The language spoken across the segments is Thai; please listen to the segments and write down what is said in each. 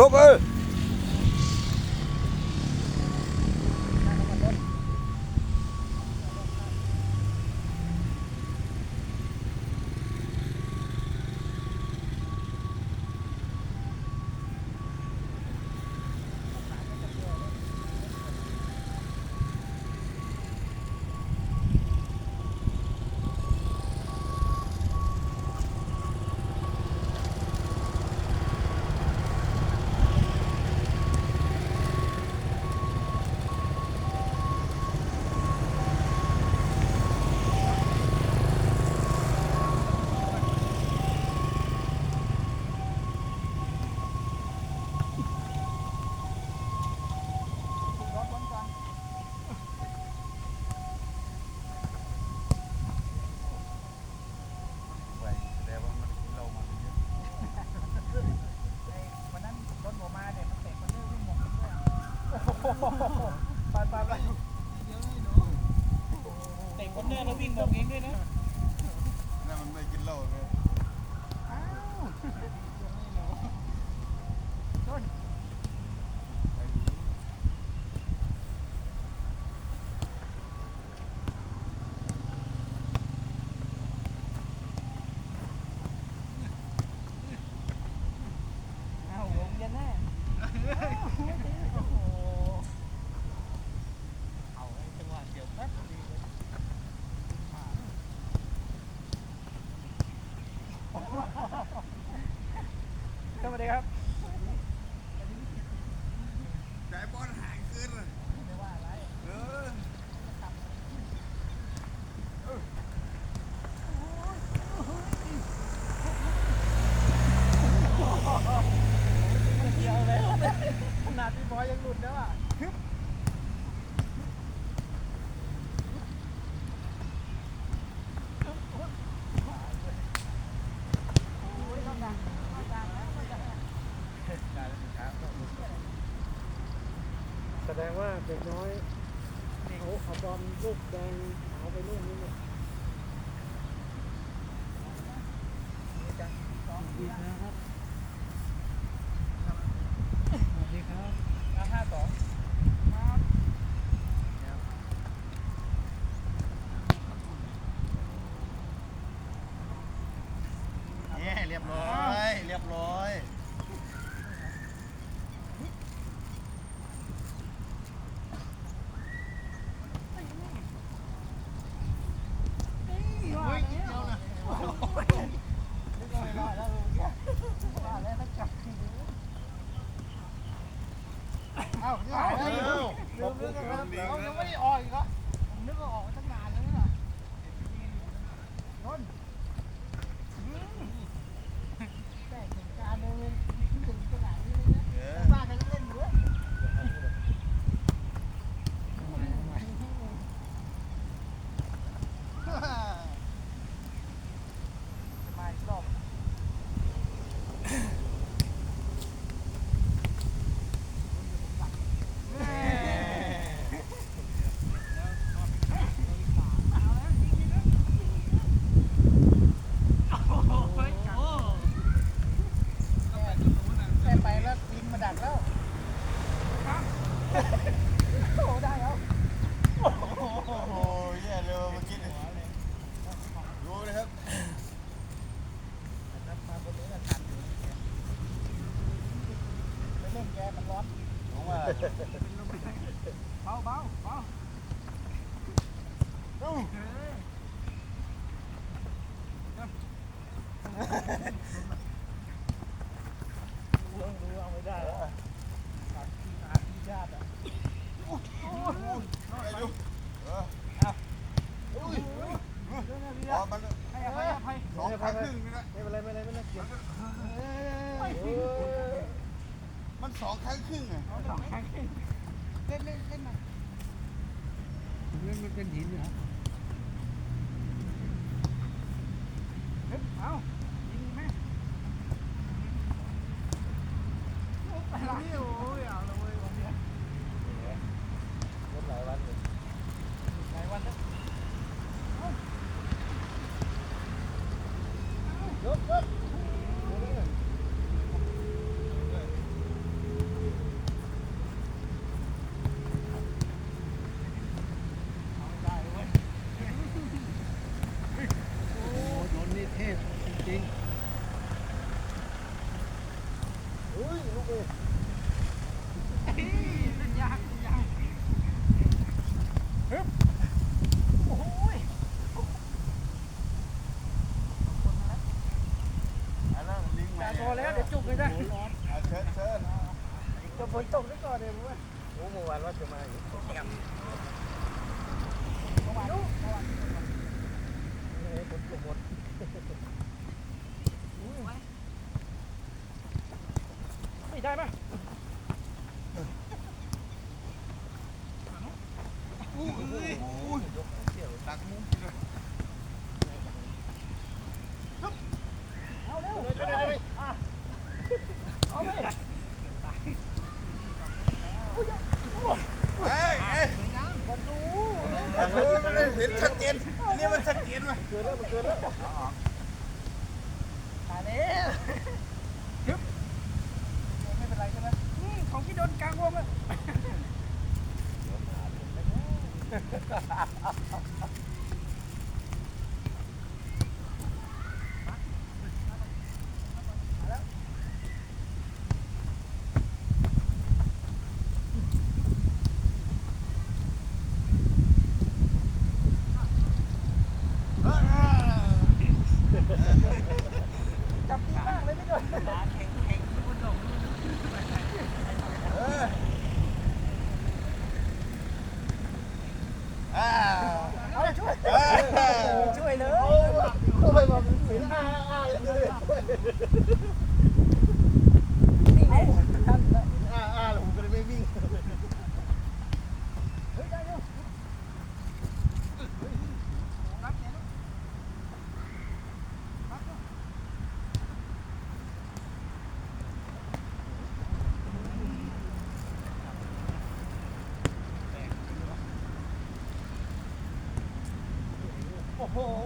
Kumpel! Oh. ันสองครั้งครึ่งไงเล่นเล่นเล่นมาเล่นมันเป็นหินเหรอเอ้า Thank you.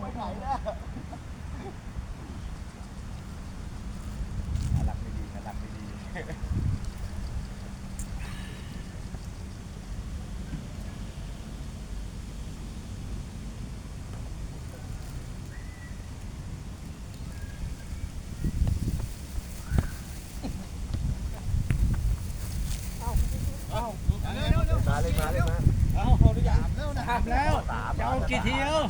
ไปไหนนะหลักไม่ดีหลักไม่ดีมาเลยมาเลยมาเอาเขาดูอย่างแล้วนะทำแล้วเจะเอากี่ทีแล้ว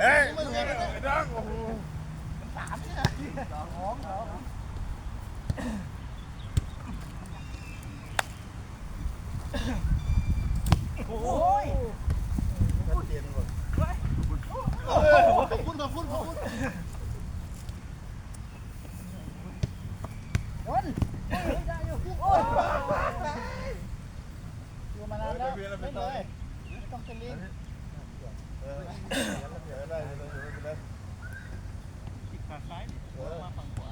เฮ้ยมึงเหรอไอ้ดังโอ้โหสามเนี่ยสองของเขาโอ้ยชัดเจนหมดขอบคุณขอบคุณขอบคุณวันได้อยู่โอ้ยอยู่มานานแล้วไม่เลยต้องเตลิง เออเดี๋ยวได้เดี๋ยวได้เดี๋ยวได้ติดขาซ้ายมาฝั่งขวา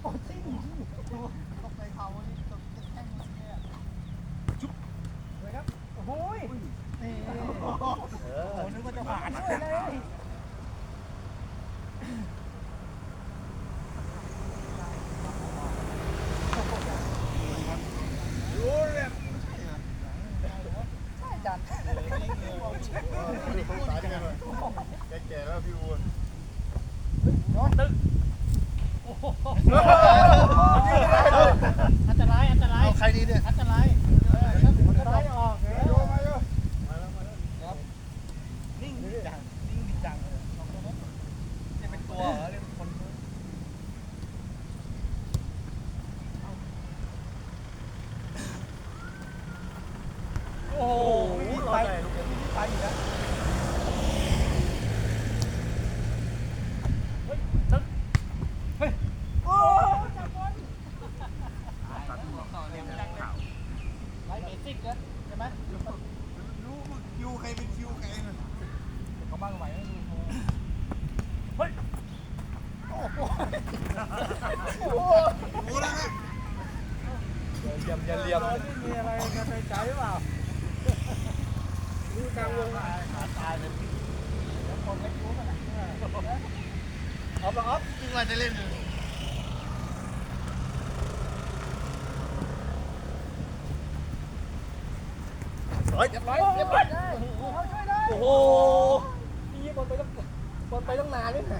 โอ้ซิ่งตกไปเขานี่ตกแท่งเนี่ยจุ๊บเลยครับโอ้โหนี่ เออ โอ้นึกว่าจะผ่าน ช่วยเลย รู้เนี่ย ใช่จัน สงสารแกหน่อยแก่ๆแล้วพี่อูน อันตรายอันตราย เอาใครดีเนี่ย อันตราย มันจะได้ออกไง โยมาโย นิ่งจังนิ่งจังเลยนี่เป็นตัวเหรอเรียกคน โอ้โหไปไปอยู่แล้วโอ้จับบอล เรียนจังเลยไล่เบสิกนะใช่ไหม รู้ว่าคิวใครเป็นคิวใครน่ะ เขาบ้างไหวแล้วดู รู้แล้วนะ เหลี่ ยมอย่าเหลี่ยมมีอะไรกันในใจหรือเปล่านี่กลางวงขาตายเลยคนไม่รู้กันนะออฟออฟคิดว่าจะเล่นเฮ้ยเรียบร้อยเรียบร้อยเขาช่วยได้โอ้โหนี่บอลไปต้องบอลไปต้องนานนี่ไหน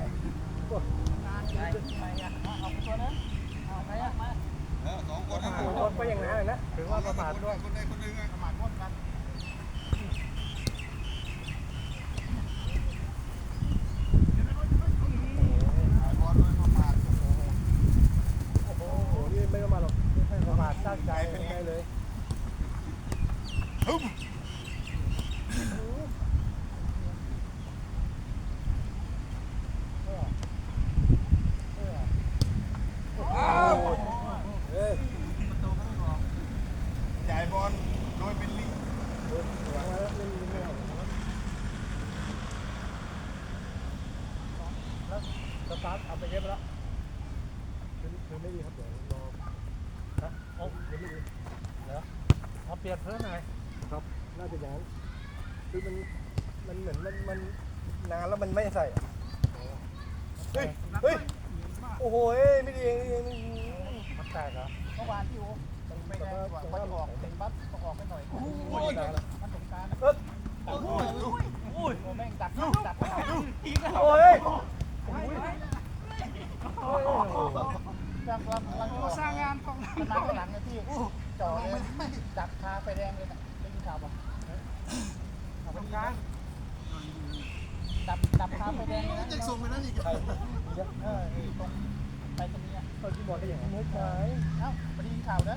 งานใหญ่ใหญ่อะเอาไปตัวนั้นเอาไปอะมา เออสองคนนะบอย่างนั้นนะถือว่าประมาทด้วยคนใดคนหนึ่งอะ ประมาทร่วมกัน ถ่ายบอลด้วยประมาท โอ้โหนี่ไม่ประมาทหรอกไม่ใช่ประมาทสร้างใจเป็นไงเลย ฮึ่ม เฮ้ย จ่ายบอลโดยเป็นลิง หลังแล้วเล่นไม่เอาแล้วสตาร์ทเอาไปเย็บแล้วคือคือไม่ดีครับเดี๋ยวรอฮะโอ้ยังไม่ดีเหรอ เอาเปลี่ยนเพิ่มหน่อยครับน่าจะอย่างนั้นคือมันมันเหมือนมันมันนานแล้วมันไม่ใส่อะเฮ้ยเฮ้ยโอ้โหเอ้ยไม่ดีเองไม่ดีเองมันแตกเหรอเมื่อวานที่โอ้มันไม่ได้กว่าไปออกเป็นบัสต้องออกไปหน่อยโอ้ยตายแล้วมันสงการเอ๊ะโอ้ยโอ้ยแม่งจับจับอีกแล้วโอ้ยจับรับลังสร้างงานของมันมาข้างหลังนะพี่ จ่อเลยจับคาไฟแดงเลยนะได้ยินข่าวป่ะเอาไปกลางจับจับคาไฟแดงเลยนะจะส่งไปนั่นอีกเยอะเออตรงไปตรงนี้เปิดคีย์บอร์ดได้อยังไงไม่ใช่เอ้าพอดีข่าวนะ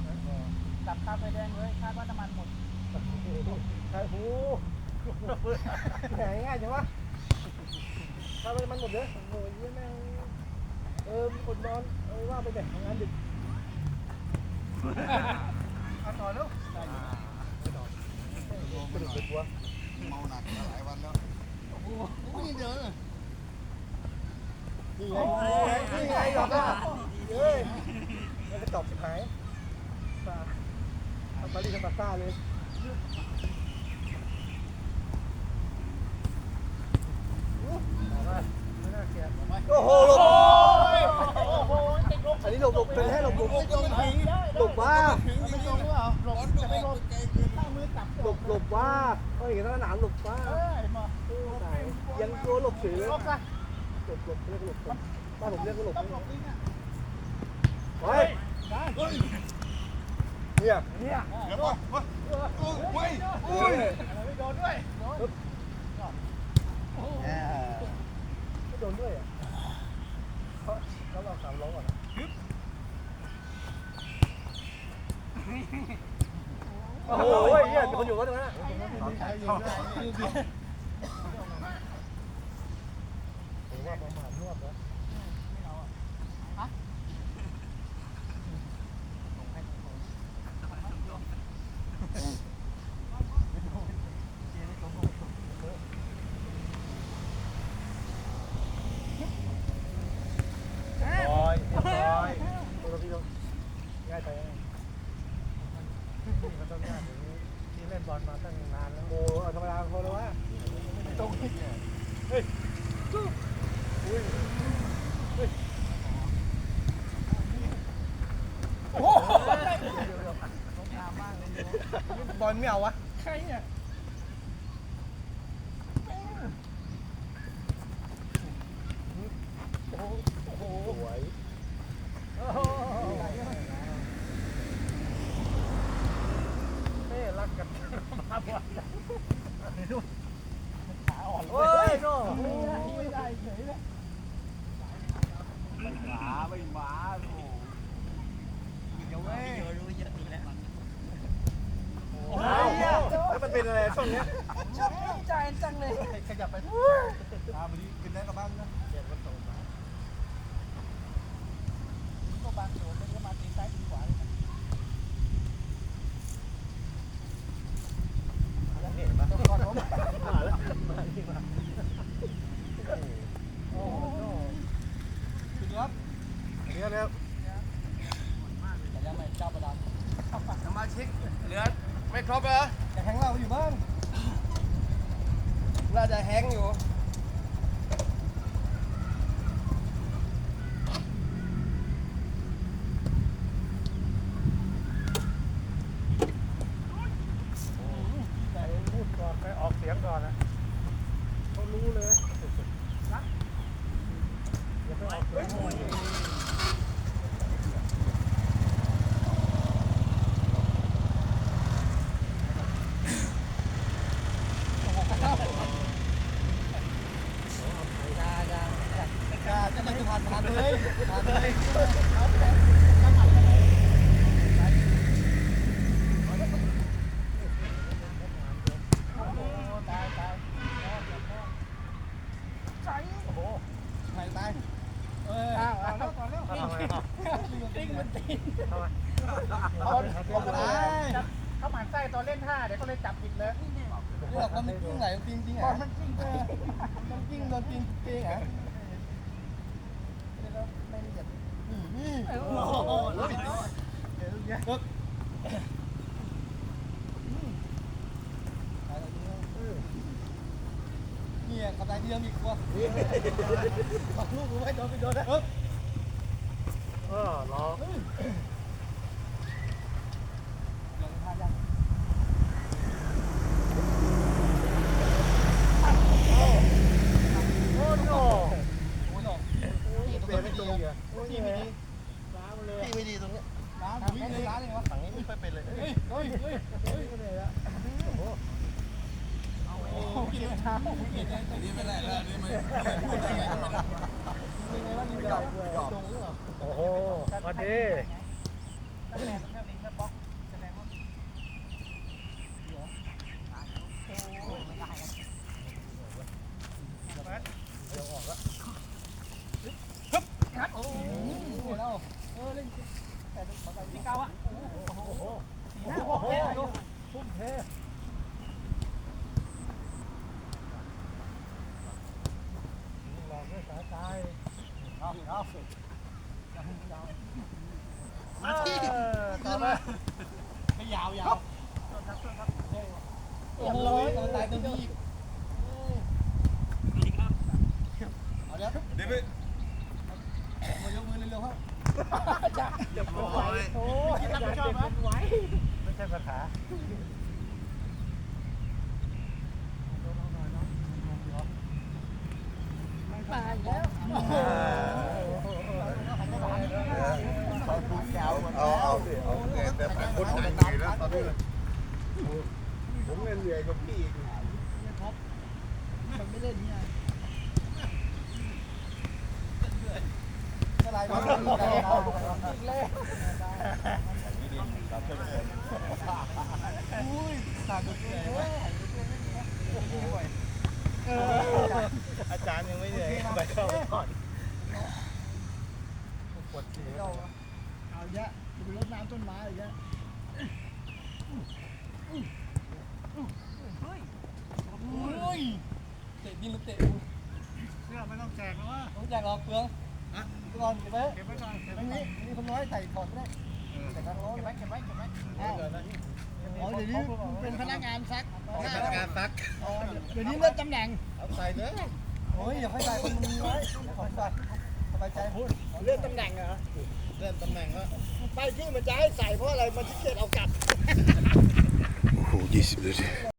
จับคาไฟแดงเลยคาดว่าน้ำมันหมดใช่โอ้แหงง่ายจังวะถ้ามันหมดเยอะโอ้ยแม่งเออคนนอนเออว่าไปแต่ทำงานดึก เอาต่อแล้วกระดูกเป็นตัวเมาหนักมาหลายวันแล้วโอ้โหไม่เดินเลยนี่ไงนี่ไงหรอกอะเฮ้ยมันจะตอบสุดท้ายตาเอาตาลีกับตาต้าเลยโอ้โหหลบ โอ้โหติดลบ อันนี้หลบหลบเป็นให้หลบหลบหลบว่า ไม่ตรงหรือเปล่าหลบจะไม่หลบตั้งมือจับ หลบหลบว่าเฮ้ยสนามหลบว่า เออเห็นป่ะ ยังตัวหลบเฉยเลยหลบซะหลบหลบเรียกหลบบ้านผมเรียกหลบต้องหลบนี่เนี่ยเฮ้ยเนี่ยเนี่ยเดี๋ยวก่อนเฮ้ยโอ้ยเฮ้ยไม่โดนด้วยไม่โดนด้วยอะเขาเขาเราสามร้อก่อนนะโอ้โหเนี่ยคนอยู่ก็ตรงนั้น ใช้อยู่ได้ ผมว่าประมาณนวดนะ เล่นบอลมาตั้งนานแล้วโอ้ธรรมดาโคเลยวะ ตรงนี้ โอ้โห บอลไม่เอาวะ ใครเนี่ย สวย เฮ้รักกันมาบ่อย ขาอ่อน โอ้ยโน่ ไม่ได้เฉยเลย หมาไม่หมาโอ้เดี๋ยวเว้ย โอ้ยแล้วมัน เป็นอะไรช่วงเนี้ยชอบดีใจจังเลยขยับไปตามไปดิกินได้กับบ้านนะ เจ็บมันตรงมา ก็บางโดนก็มาตีซ้ายตีขวาเลย เห็นปะ ก่อนผม มาแล้วมาที่มาโอ้โห คุณครับ เดี๋ยวเดี๋ยว แต่ยังไม่เจ้าประดาน สมาชิกเหลือไม่ครบเหรอ จะแข่งเราอยู่บ้าน น่าจะแฮงอยู่ ไปพูดก่อนไปออกเสียงก่อนนะเขารู้เลยนะอย่าไปออกเสียง กาจะไม่ผ่านผ่านเลยผ่านเลยตายตาย ใจ โอ้โห ตายตายเออเอาเอาแล้วก่อนแล้ว ทำไมครับ ติ้งมันตี ทำไม เอาเอาไปเขาหมั่นไส้ตอนเล่นท่าเดี๋ยวเขาเลยจับผิดเลยนี่หรอกมันจ ริงไหนจริงจริงอะมันจริงเออมันจริงโดนจริงจริงอะไม่เหยียดนี่โอ้โหปึ๊บเนี่ยกำลังเดียวมีกลัวปักลูกกูไว้โดนไปโดนนะ เออรอ ยังทานยัง โอ้โห โอ้ยหนอก เปลี่ยนไม่ตรงอีกอะ พี่ไม่ดี น้ำเลย พี่ไม่ดีตรงนี้ น้ำวิ่งเลยร้านเลยวะ ฝั่งนี้ไม่ค่อยเป็นเลย เฮ้ยเฮ้ยเฮ้ยเฮ้ย ก็เลยละโอ้โห โอ้เก็บเท้าเก็บใจดีไม่ได้แล้วนี่ไม่พูดได้ไงเป็นไงว่าดีดอกตรงหรือเปล่า โอ้โหมาดี แสดงแค่ลิงแค่บล็อกแสดงว่า เดี๋ยวออกละ โอ้โหแล้วเออเล่นแต่ภาษาที่เก้าอะ โอ้โหโอ้โหทุ่ มเทหลอกด้วยสายตาเออามาที่ต่อไปไม่ยาวยาวโอ้โหตายตรงนี้เอาเดี๋ยวเดี๋ยวไปมายกมือเร็วๆครับจ้ะเดี๋ยวโอ้ยโอ้ยไม่ใช่ปัญหา ตายแล้ว เขาดูแก้วเอาเอาสิเอาแต่แต่คนไหนเหนื่อยแล้วตอนนี้ผมเล่นเหนื่อยกับพี่อีก มันไม่เล่นเนี่ยอะไรวะอีกแล้วอุ้ยตาดุเลย อาจารย์ยังไม่เหนื่อยไปเข้าก่อน ปวดฉี่ เอาเอาเยอะจะไปรดน้ำต้นไม้อีกแล้วอุ้ยเตะดินหรือเตะเสื้อไม่ต้องแจกแล้ววะต้องแจกออกเปลืองก่อนเก็บไว้เก็บไว้ก่อนเก็บไว้งก่อนี้นมีคนน้อยใส่ถอดก็ได้ใส่ทางโน้นเก็บไว้เก็บไว้เก็บไว้อ๋อเดี๋ยวนี้เป็นพนักงานซักพนักงานซักอ๋อเดี๋ยวนี้เลื่อนตำแหน่งเอาใส่เลยโอ้ยอย่าให้ใส่คนมึงไว้อย่าให้ใส่สบายใจพูด เลื่อนตำแหน่งเหรอเลื่อนตำแหน่งแล้วไปที่มันจะให้ใส่เพราะอะไร มันขี้เกียจเอากลับ โอ้โหยี่สิบเลย